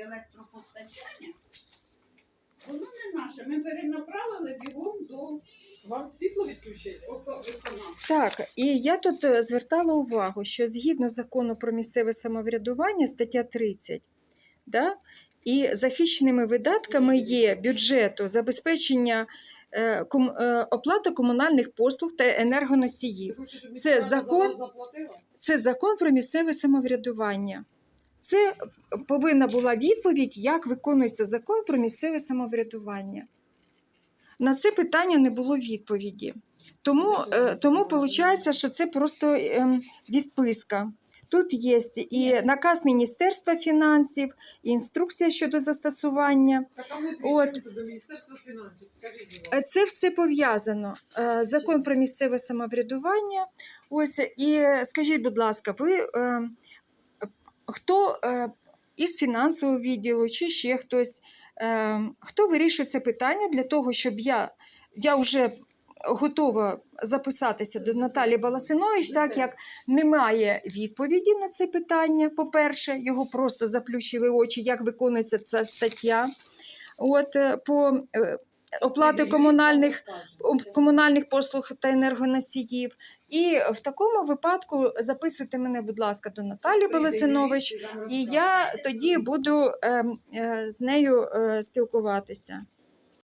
електропостачання, воно не наше. Ми перенаправили бігом до Вам світло відключили? виконавця. Так, і я тут е, звертала увагу, що згідно закону про місцеве самоврядування, стаття 30, да, і захищеними видатками є бюджету забезпечення е, ком, е, оплата комунальних послуг та енергоносіїв. Щоб Це міська рада за закон? вас заплатила? Це закон про місцеве самоврядування. Це повинна була відповідь, як виконується закон про місцеве самоврядування. На це питання не було відповіді. Тому, е, тому виходить, що це просто ем, відписка. Тут є і наказ Міністерства фінансів, і інструкція щодо застосування. От. до Міністерства фінансів. Скажіть. Це все пов'язано. Е, Закон про місцеве самоврядування. Ось і скажіть, будь ласка, ви е, хто е, із фінансового відділу чи ще хтось, е, хто вирішує це питання для того, щоб я, я вже готова записатися до Наталі Баласинович, так як немає відповіді на це питання. По-перше, його просто заплющили очі, як виконується ця стаття. От е, по оплати комунальних. Комунальних послуг та енергоносіїв. І в такому випадку записуйте мене, будь ласка, до Наталі Белесинович, і я тоді буду ем, е, з нею е, спілкуватися.